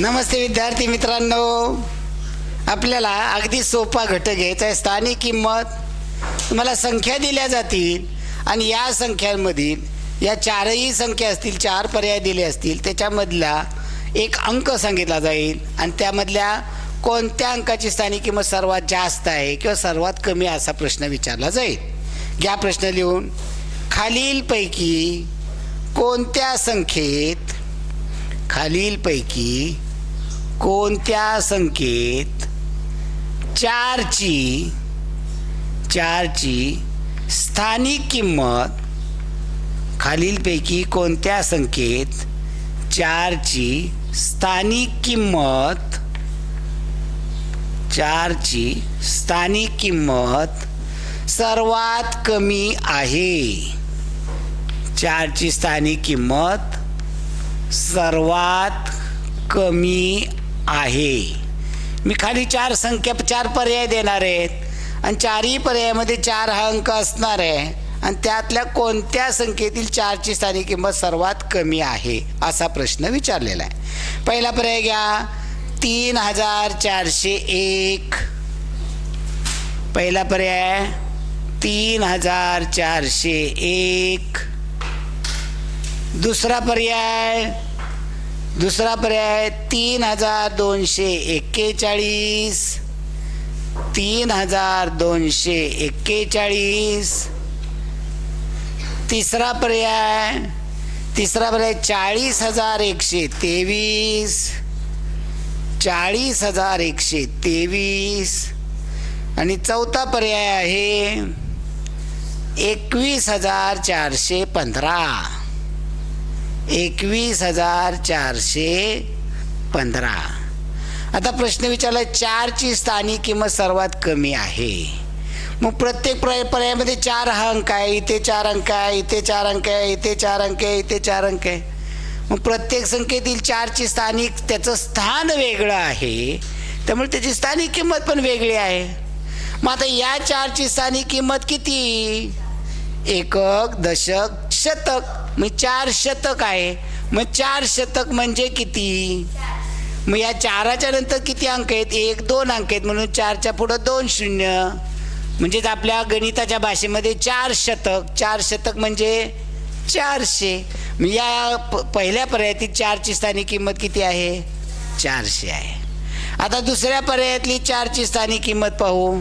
नमस्ते विद्यार्थी मित्रांनो. आपल्याला अगदी सोपा घटक घ्यायचा आहे. स्थानिक किंमत तुम्हाला संख्या दिल्या जातील आणि या संख्यांमधील या चारही संख्या असतील चार पर्याय दिले असतील त्याच्यामधला एक अंक सांगितला जाईल आणि त्यामधल्या कोणत्या अंकाची स्थानिक किंमत सर्वात जास्त आहे किंवा सर्वात कमी असा प्रश्न विचारला जाईल. घ्या प्रश्न लिहून. खालीलपैकी कोणत्या संख्येत खालीलपैकी कोणत्या संख्येत चारची चारची स्थानिक किंमत. खालीलपैकी कोणत्या संख्येत चारची स्थानिक किंमत. चारची स्थानिक किंमत सर्वात कमी आहे. चारची स्थानिक किंमत सर्वात कमी आहे. मी खाली चार संख्या चार पर्याय देणार आहेत. आणि चारही पर्यायामध्ये चार हा अंक असणार आहे. आणि त्यातल्या कोणत्या संख्येतील चारची स्थानिक किंमत सर्वात कमी आहे असा प्रश्न विचारलेला आहे. पहिला पर्याय घ्या. तीन हजार चारशे एक. पहिला पर्याय तीन हजार चारशे एक. दुसरा पर्याय दुसरा पर्याय तीन हजार दोनशे एक्केचाळीस. तीन हजार दोनशे एक्केचाळीस. तिसरा पर्याय तिसरा पर्याय चाळीस हजार एकशे तेवीस. चाळीस हजार एकशे तेवीस. आणि चौथा पर्याय आहे एकवीस हजार चारशे पंधरा. एकवीस हजार चारशे पंधरा. आता प्रश्न विचारला चारची स्थानिक किंमत सर्वात कमी आहे. मग प्रत्येक पर्याय पर्यायामध्ये चार हा अंक आहे इथे चार अंक आहे इथे चार अंक आहे इथे चार अंक आहे इथे चार अंक आहे. मग प्रत्येक संख्येतील चारची स्थानिक त्याचं स्थान वेगळं आहे. त्यामुळे त्याची स्थानिक किंमत पण वेगळी आहे. मग आता या चारची स्थानिक किंमत किती? एकक दशक शतक मग चार शतक आहे. मग चार शतक म्हणजे किती? मग या चाराच्या नंतर किती अंक आहेत? एक दोन अंक आहेत. म्हणून चारच्या पुढं दोन शून्य. म्हणजेच आपल्या गणिताच्या भाषेमध्ये चार शतक चार शतक म्हणजे चारशे. मग या प पहिल्या पर्यायातील चारची स्थानिक किंमत किती आहे? चारशे आहे. आता दुसऱ्या पर्यायातली चारची स्थानिक किंमत पाहू.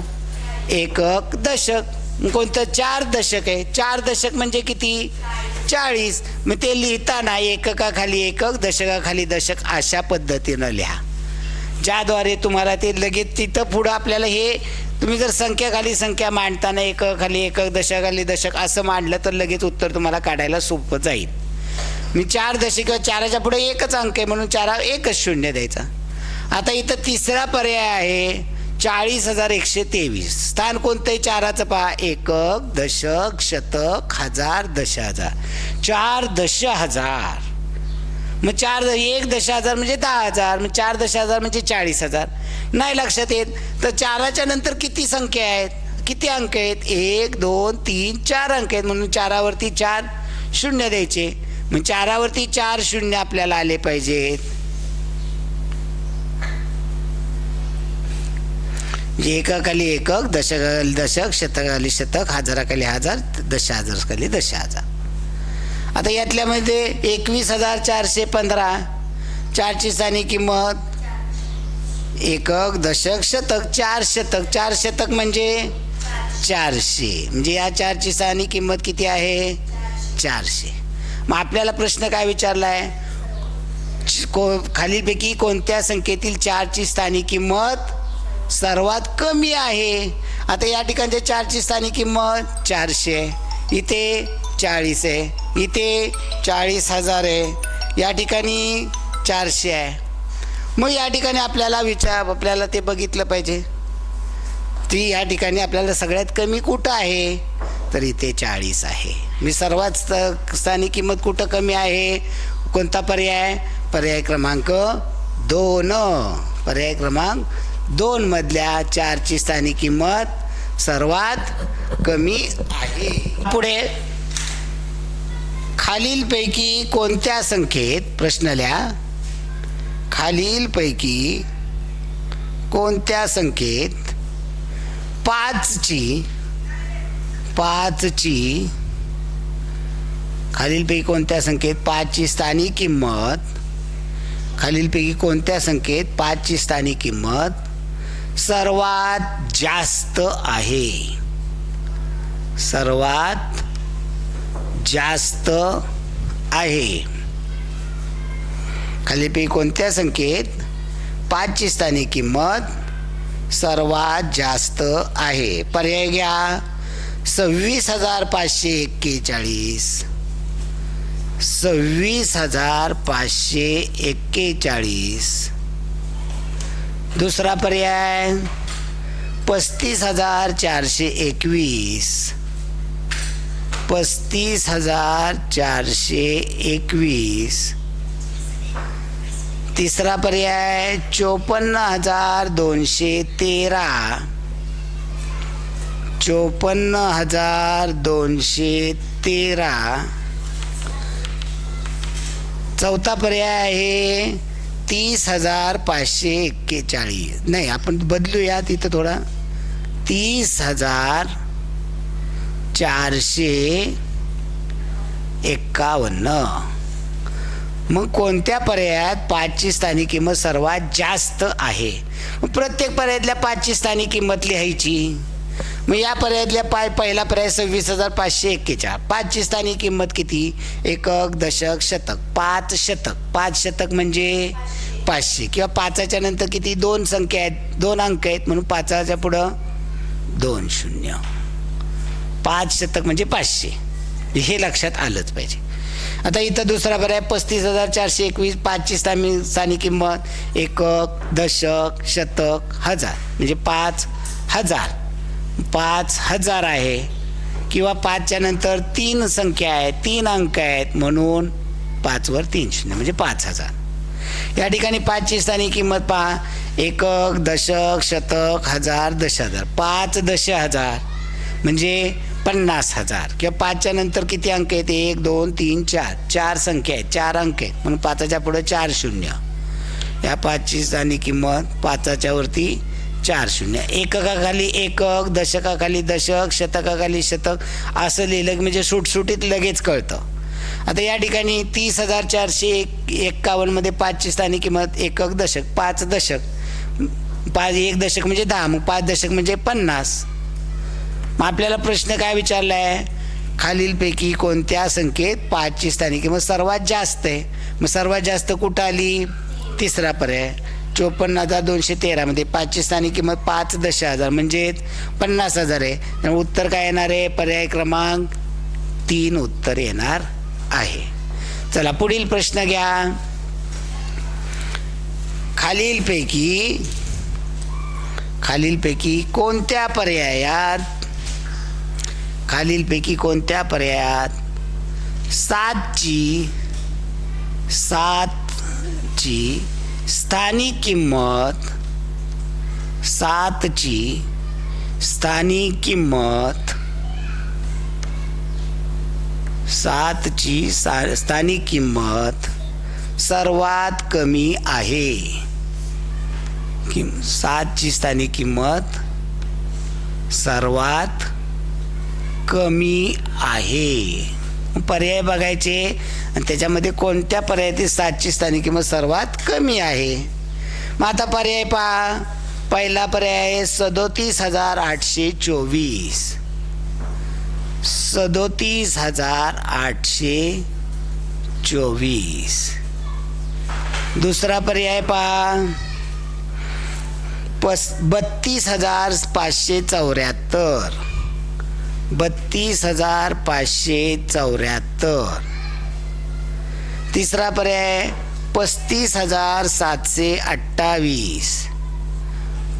एकक दशक. कोणतं चार दशक आहे? चार दशक म्हणजे किती? चाळीस. मग ते लिहिताना एककाखाली एकक दशकाखाली दशक अशा पद्धतीनं लिहा. ज्याद्वारे तुम्हाला ते लगेच तिथं पुढं आपल्याला हे तुम्ही जर संख्याखाली संख्या मांडताना एककाखाली एकक दशकाखाली दशक असं मांडलं तर लगेच उत्तर तुम्हाला काढायला सोपं जाईल. मी चार दशक किंवा चाराच्या पुढे एकच अंक आहे म्हणून चारा एकच शून्य द्यायचा. आता इथं तिसरा पर्याय आहे. चाळीस हजार एकशे तेवीस. स्थान कोणतंही चाराचं पहा. एकक दशक शतक हजार दश हजार चार दश हजार. मग चार एक दश हजार म्हणजे दहा हजार. मग चार दश हजार म्हणजे चाळीस हजार. नाही लक्षात येत. तर चाराच्या नंतर किती संख्या आहेत? किती अंक आहेत? एक दोन तीन चार अंक आहेत. म्हणून चारावरती चार शून्य द्यायचे. मग चारावरती चार शून्य आपल्याला आले पाहिजेत. म्हणजे एकाखाली एकक दशकाखाली दशक शतकाखाली शतक हजाराखाली हजार दश हजाराखाली दश हजार आता यातल्यामध्ये एकवीस हजार चारशे पंधरा. चारची स्थानिक किंमत एकक दशक शतक चार शतक. चार शतक म्हणजे चारशे. म्हणजे या चारची स्थानिक किंमत किती आहे? चारशे. मग आपल्याला प्रश्न काय विचारला आहे को खालीलपैकी कोणत्या संख्येतील चारची स्थानिक किंमत सर्वात कमी आहे. आता या ठिकाणच्या चारची स्थानिक किंमत चारशे इथे चाळीस आहे. इथे चाळीस हजार आहे. या ठिकाणी चारशे आहे. मग या ठिकाणी आपल्याला विचार आपल्याला ते बघितलं पाहिजे. ती या ठिकाणी आपल्याला सगळ्यात कमी कुठं आहे? तर इथे चाळीस आहे. मी सर्वात स्त- स्थानिक किंमत कुठं कमी आहे? कोणता पर्याय? पर्याय क्रमांक दोन. पर्याय क्रमांक दोन मधल्या चारची स्थानिक किंमत सर्वात कमी आहे. पुढे. खालीलपैकी कोणत्या संख्येत प्रश्न लिहा खालीलपैकी कोणत्या संख्येत पाचची पाचची खालीलपैकी कोणत्या संख्येत पाचची स्थानिक किंमत खालीलपैकी कोणत्या संख्येत पाचची स्थानिक किंमत सर्वात जास्त आहे. सर्वात जास्त आहे. खालीपैकी कोणत्या संख्येत? पाचची स्थानी किंमत सर्वात जास्त आहे. पर्याय घ्या. सव्वीस हजार पाचशे एक्केचाळीस. सव्वीस हजार पाचशे एक्केचाळीस. दुसरा पर्याय. पस्तीस हजार चारशे एकवीस. पस्तीस हजार चारशे एकवीस. तिसरा पर्याय चोपन्न हजार दोनशे तेरा. चोपन्न हजार दोनशे तेरा. चौथा पर्याय आहे तीस हजार पाचशे एक्केचाळीस. नाही आपण बदलूया तिथं थोडा. तीस हजार चारशे एक्कावन्न मग कोणत्या पर्यायात पाचची स्थानिक किंमत सर्वात जास्त आहे? प्रत्येक पर्यायातल्या पाचची स्थानिक किंमत लिहायची मग या पर्यायातल्या पाय पहिला पर्याय सव्वीस हजार पाचशे एक्केचाळ. पाचची स्थानी किंमत किती? एकक दशक शतक. पाच शतक. पाच शतक म्हणजे पाचशे. किंवा पाचाच्या नंतर किती? दोन संख्या आहेत. दोन अंक आहेत म्हणून पाचाच्या पुढं दोन शून्य. पाच शतक म्हणजे पाचशे. हे लक्षात आलंच पाहिजे. आता इथं दुसरा पर्याय पस्तीस हजार चारशे एकवीस. पाचची स्थानी स्थानी किंमत एकक दशक शतक हजार. म्हणजे पाच हजार. पाच हजार आहे किंवा पाचच्या नंतर तीन संख्या आहे तीन अंक आहेत म्हणून पाचवर तीन शून्य म्हणजे पाच हजार. या ठिकाणी पाचची स्थानिक किंमत पहा. एकक दशक शतक हजार दश हजार पाच दश हजार म्हणजे पन्नास हजार. किंवा पाचच्या नंतर किती अंक आहेत? एक दोन तीन चार. चार संख्या आहेत चार अंक आहेत. म्हणून पाचाच्या पुढं चार शून्य. या पाचची स्थानिक किंमत पाचाच्या वरती चार शून्य. एककाखाली एकक दशकाखाली दशक शतकाखाली शतक असं लिहिलं म्हणजे सुटसुटीत लगेच कळतं. आता या ठिकाणी तीस हजार चारशे एक एक्कावन्नमध्ये पाचची स्थानिक किंमत एकक दशक पाच दशक. पाच एक दशक म्हणजे दहा मग पाच दशक म्हणजे पन्नास. मग आपल्याला प्रश्न काय विचारला आहे खालीलपैकी कोणत्या संख्येत पाचची स्थानिक किंमत सर्वात जास्त आहे? मग सर्वात जास्त कुठं आली? तिसरा पर्याय. चोपन्न हजार दोनशे तेरामध्ये पाचची किंमत पाच दश हजार म्हणजे पन्नास हजार आहे. उत्तर काय येणार आहे? पर्याय क्रमांक तीन उत्तर येणार आहे. चला पुढील प्रश्न घ्या. खालीलपैकी खालीलपैकी कोणत्या पर्यायात खालीलपैकी कोणत्या पर्यायात सातची सातची स्थानिक किंमत सातची स्थानिक किंमत सातची सा स्थानिक किंमत सर्वात कमी आहे. किम सातची स्थानिक किंमत सर्वात कमी आहे. पर्याय बघायचे. आणि त्याच्यामध्ये कोणत्या पर्यायातील सातची स्थानिक किंमत सर्वात कमी आहे? मग आता पर्याय पहा. पहिला पर्याय आहे सदोतीस हजार आठशे चोवीस. सदोतीस हजार आठशे चोवीस. दुसरा पर्याय पहा. पस बत्तीस हजार पाचशे चौऱ्याहत्तर. बत्तीस हजार पाचशे चौऱ्याहत्तर. तिसरा पर्याय पस्तीस हजार सातशे अठ्ठावीस.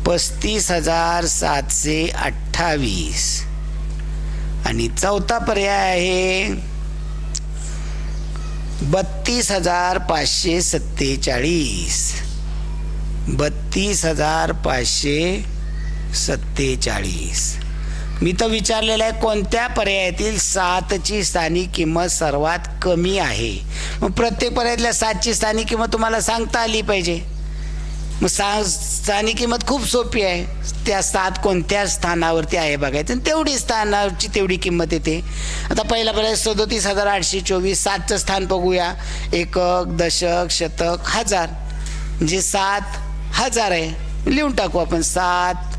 पस्तीस हजार सातशे अठ्ठावीस. आणि चौथा पर्याय आहे बत्तीस हजार पाचशे सत्तेचाळीस. बत्तीस हजार पाचशे सत्तेचाळीस. मी तर विचारलेलं आहे कोणत्या पर्यायातील सातची स्थानिक किंमत सर्वात कमी आहे? मग प्रत्येक पर्यायातल्या सातची स्थानिक किंमत तुम्हाला सांगता आली पाहिजे. मग सा स्थानिक किंमत खूप सोपी आहे. त्या सात कोणत्या स्थानावरती आहे बघायचं. आणि तेवढी स्थानावरची तेवढी किंमत येते. आता पहिला पर्याय सदोतीस हजार आठशे चोवीस. सातचं स्थान बघूया. एकक दशक शतक हजार. म्हणजे सात हजार आहे. लिहून टाकू आपण. सात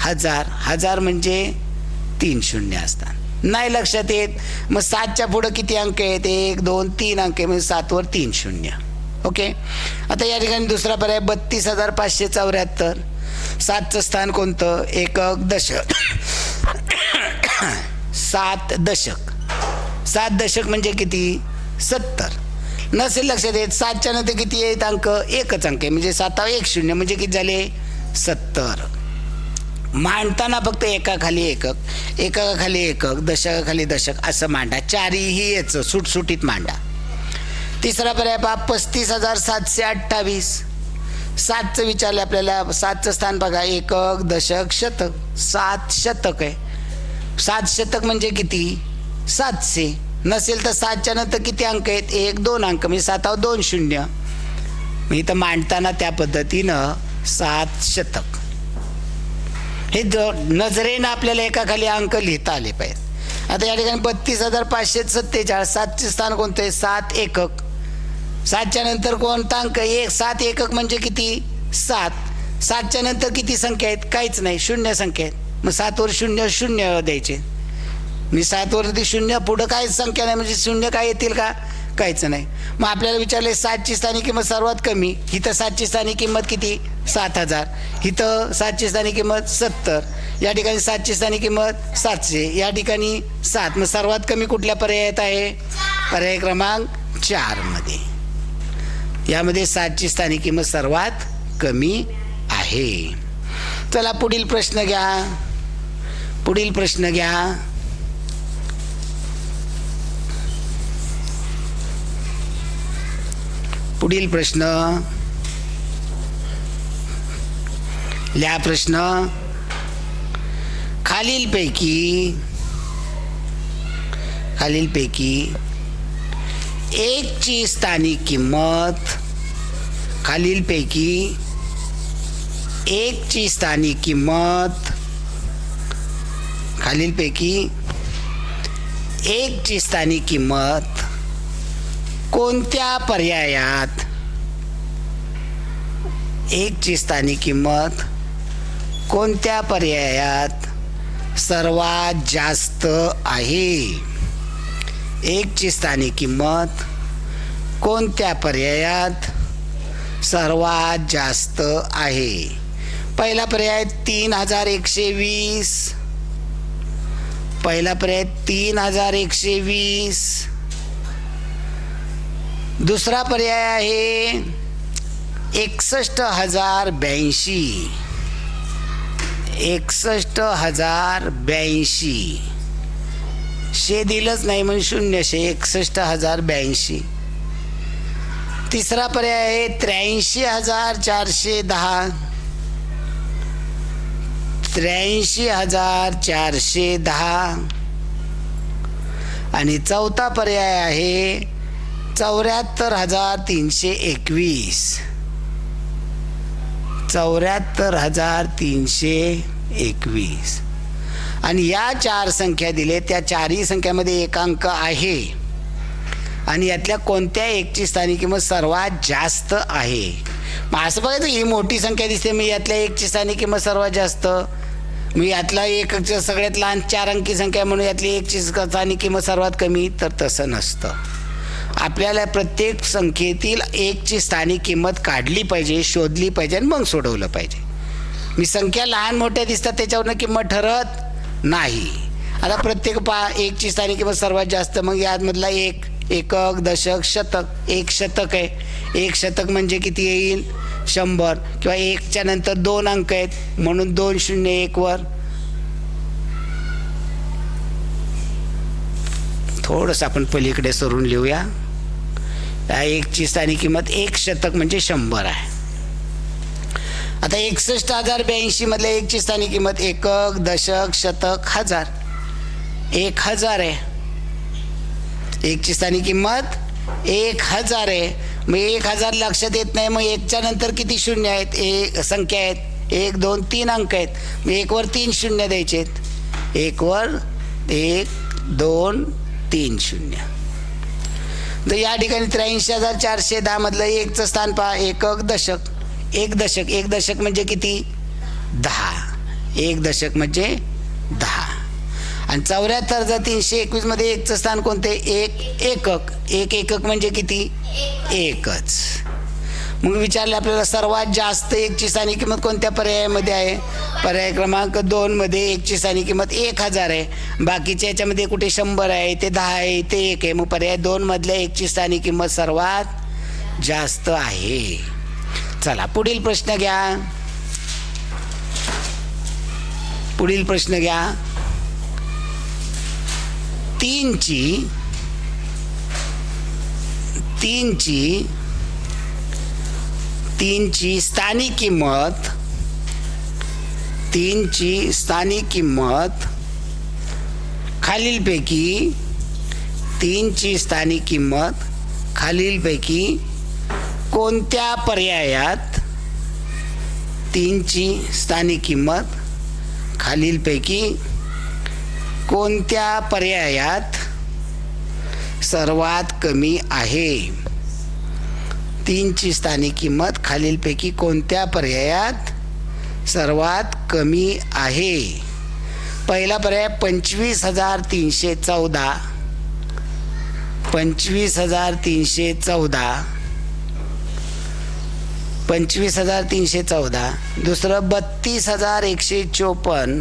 हजार. हजार म्हणजे तीन शून्य असतात. नाही लक्षात येत. मग सातच्या पुढं किती अंक आहेत? एक दोन तीन अंक आहे. म्हणजे सातवर तीन शून्य. ओके? आता या ठिकाणी दुसरा पर्याय बत्तीस हजार पाचशे चौऱ्याहत्तर. सातचं स्थान कोणतं? एकक दशक. सात दशक. सात दशक म्हणजे किती? सत्तर. नसेल लक्षात येत सातच्या नंतर किती आहेत अंक? एकच अंक आहे. म्हणजे सातावा एक शून्य. म्हणजे किती झाले? सत्तर. मांडताना फक्त एकाखाली एकक एकाखाली एकक दशकाखाली दशक असं मांडा. चारीही याचं सुटसुटीत मांडा. तिसरा पर्याय पहा पस्तीस हजार सातशे अठ्ठावीस. सातचं विचारलं आपल्याला सातचं स्थान बघा एकक दशक शतक. सात शतक आहे. सात शतक म्हणजे किती? सातशे. नसेल तर सातच्या नंतर किती अंक आहेत? एक दोन अंक. म्हणजे सातावर दोन शून्य. मी तर मांडताना त्या पद्धतीनं सात शतक. हे ज नजरेनं आपल्याला एकाखाली अंक लिहिता आले पाहिजेत. आता या ठिकाणी बत्तीस हजार पाचशे सत्तेचाळीस सातचे स्थान कोणतं? आहे सात एकक. सातच्या नंतर कोणता अंक? एक सात एकक म्हणजे किती? सात. सातच्या नंतर किती संख्या आहेत? काहीच नाही शून्य संख्या आहेत. मग सातवर शून्य शून्य द्यायचे. मी सातवरती शून्य पुढं काहीच संख्या नाही म्हणजे शून्य काय येतील का? काहीच नाही. मग आपल्याला विचारले सातची स्थानिक किंमत सर्वात कमी इथं सातची स्थानिक किंमत किती? सात हजार. इथं सातची स्थानी किंमत सत्तर. या ठिकाणी सातची स्थानी किंमत सातशे. या ठिकाणी सात. मग सर्वात कमी कुठल्या पर्यायात आहे? पर्याय क्रमांक चारमध्ये यामध्ये सातची स्थानिक किंमत सर्वात कमी आहे. चला पुढील प्रश्न घ्या. पुढील प्रश्न घ्या. पुढील प्रश्न. लिहा प्रश्न. खालीलपैकी खालीलपैकी एकची स्थानिक किंमत खालीलपैकी एकची स्थानिक किंमत खालीलपैकी एकची स्थानिक किंमत कोणत्या पर्यायात? एकची स्थानिक किंमत कोणत्या पर्यायात सर्वात जास्त आहे? एकची स्थानिक किंमत कोणत्या पर्यायात सर्वात जास्त आहे? पहिला पर्याय तीन हजार एकशे वीस. पहिला पर्याय तीन हजार एकशे वीस. दुसरा पर्याय आहे एकसष्ट हजार ब्याऐंशी. एकसष्ट हजार ब्याऐंशी. शे दिलंच नाही म्हणून शून्य शे एकसष्ट हजार ब्याऐंशी. तिसरा पर्याय आहे त्र्याऐंशी हजार चारशे दहा. त्र्याऐंशी हजार चारशे दहा. आणि चौथा पर्याय आहे चौऱ्याहत्तर हजार तीनशे एकवीस. चौऱ्याहत्तर हजार तीनशे एकवीस. आणि या चार संख्या दिले त्या चारही संख्यामध्ये एक अंक आहे. आणि यातल्या कोणत्या एकची स्थानिक किंमत सर्वात जास्त आहे? मग असं बघायचं ही मोठी संख्या दिसते मी यातल्या एकची स्थानिक किंमत सर्वात जास्त. मी यातला एक सगळ्यात लहान चार अंकी संख्या म्हणून यातली एकची स्थानिक किंमत सर्वात कमी तर तसं नसतं. आपल्याला प्रत्येक संख्येतील एकची स्थानिक किंमत काढली पाहिजे शोधली पाहिजे आणि मग सोडवलं पाहिजे. मी संख्या लहान मोठ्या दिसतात त्याच्यावरनं किंमत ठरत नाही. आता प्रत्येक पा एकची स्थानिक किंमत सर्वात जास्त मग यामधला एक एकक दशक शतक एक शतक आहे. एक शतक म्हणजे किती येईल? शंभर. किंवा एकच्या नंतर दोन अंक आहेत म्हणून दोन शून्य एकवर थोडंसं आपण पलीकडे सरून लिहूया. एकची स्थानिक किंमत एक शतक म्हणजे शंभर आहे. आता एकसष्ट हजार ब्याऐंशी मधल्या एकची स्थानिक किंमत एकक दशक शतक हजार. एक हजार आहे. एकची स्थानिक किंमत एक हजार आहे. मग एक हजार लक्षात येत नाही मग एकच्या नंतर किती शून्य आहेत? एक संख्या आहेत. एक दोन तीन अंक आहेत. मग एकवर तीन शून्य द्यायचे आहेत. एकवर एक दोन तीन शून्य. तर या ठिकाणी त्र्याऐंशी हजार चारशे दहामधलं एकचं स्थान पहा. एकक दशक. एक दशक. एक दशक म्हणजे किती? दहा. एक दशक म्हणजे दहा. आणि चौऱ्याहत्तर हजार तीनशे एकवीसमध्ये एकचं स्थान कोणते? एक एकक. एक एकक म्हणजे किती? एकच. मग विचारले आपल्याला सर्वात जास्त एकची स्थानिक किंमत कोणत्या पर्यायामध्ये आहे? पर्याय क्रमांक दोनमध्ये एकची स्थानिक किंमत एक हजार आहे. बाकीच्या याच्यामध्ये कुठे शंभर आहे ते दहा आहे ते एक आहे. मग पर्याय दोनमधल्या एकची स्थानिक किंमत सर्वात जास्त आहे. चला पुढील प्रश्न घ्या. पुढील प्रश्न घ्या. तीनची तीनची तीनची स्थानिक किंमत तीनची स्थानिक किंमत खालीलपैकी तीनची स्थानिक किंमत खालीलपैकी कोणत्या पर्यायात तीनची स्थानिक किंमत खालीलपैकी कोणत्या पर्यायात सर्वात कमी आहे? तीनची स्थानिक किंमत खालीलपैकी कोणत्या पर्यायात सर्वात कमी आहे? पहिला पर्याय पंचवीस हजार तीनशे चौदा. पंचवीस हजार तीनशे चौदा. पंचवीस हजार तीनशे चौदा. दुसरं बत्तीस हजार एकशे चोपन्न.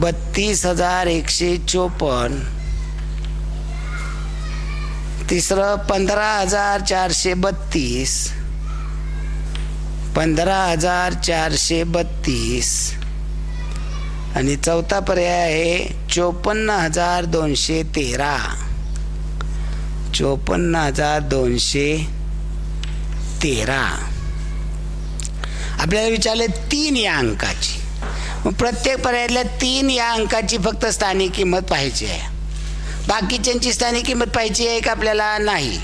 बत्तीस हजार एकशे चोपन्न. तिसरं पंधरा हजार चारशे बत्तीस. पंधरा हजार चारशे बत्तीस. आणि चौथा पर्याय आहे चोपन्न हजार दोनशे तेरा. चोपन्न हजार दोनशे तेरा. आपल्याला विचारले तीन या अंकाची. मग प्रत्येक पर्यायातल्या तीन या अंकाची फक्त स्थानिक किंमत पाहिजे आहे. बाकीच्यांची स्थानिक किंमत पाहिजे आहे का आपल्याला? नाही.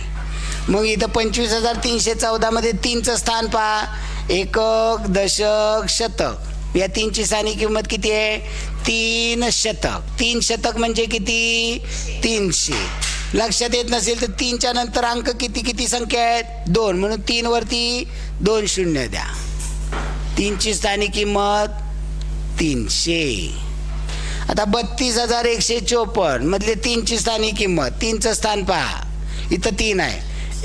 मग इथं पंचवीस हजार तीनशे चौदामध्ये तीनचं स्थान पहा. एकक दशक शतक. या तीनची स्थानिक किंमत किती आहे? तीन शतक. तीन शतक म्हणजे किती? तीनशे. लक्षात येत नसेल तर तीनच्या नंतर अंक किती किती संख्या आहेत? दोन. म्हणून तीनवरती दोन शून्य द्या. तीनची स्थानिक किंमत तीनशे. आता बत्तीस हजार एकशे चोपन्न मधले तीनची स्थानी किंमत. तीनचं स्थान पहा. इथं तीन आहे.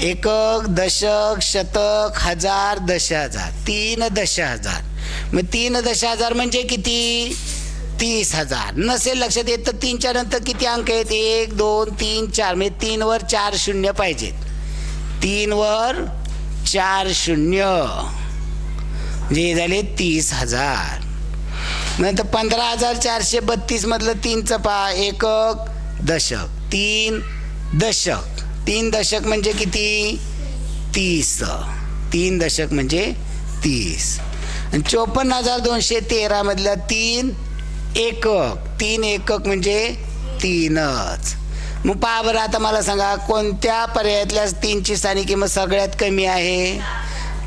एकक दशक शतक हजार दश हजार तीन दश हजार मग तीन दश हजार म्हणजे किती? तीस हजार. नसेल लक्षात येत तर तीनच्या नंतर किती अंक आहेत? एक दोन तीन चार. म्हणजे तीनवर चार शून्य पाहिजेत. तीनवर चार शून्य. म्हणजे झाले तीस हजार. नंतर पंधरा हजार चारशे बत्तीस मधलं तीनचं पहा. एकक दशक. तीन दशक. तीन दशक म्हणजे किती? तीस. तीन दशक म्हणजे तीस. आणि चोपन्न हजार दोनशे तेरा मधलं तीन एकक. तीन एकक म्हणजे तीनच. मग पहा बरं आता मला सांगा कोणत्या पर्यायातल्या तीनची स्थानिक किंमत सगळ्यात कमी आहे?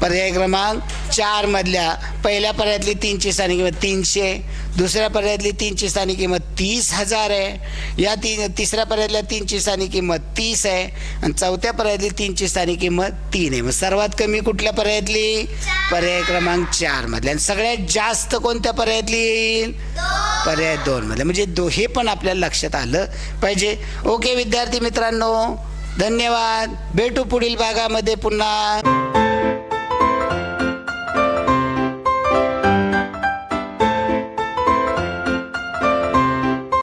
पर्याय क्रमांक चार मधल्या पहिल्या पर्यायातली तीनची स्थानिक किंमत तीनशे दुसऱ्या पर्यायातली तीनची स्थानिक किंमत तीस हजार आहे. या तीन तिसऱ्या पर्यायातल्या तीनची स्थानिक किंमत तीस आहे आणि चौथ्या पर्यायातली तीनची स्थानिक किंमत तीन आहे. मग सर्वात कमी कुठल्या पर्यायातली? पर्याय क्रमांक चार मधल्या. आणि सगळ्यात जास्त कोणत्या पर्यायातली येईल? पर्याय दोन मधल्या. म्हणजे दो हे पण आपल्याला लक्षात आलं पाहिजे. ओके विद्यार्थी मित्रांनो. धन्यवाद. भेटू पुढील भागामध्ये पुन्हा.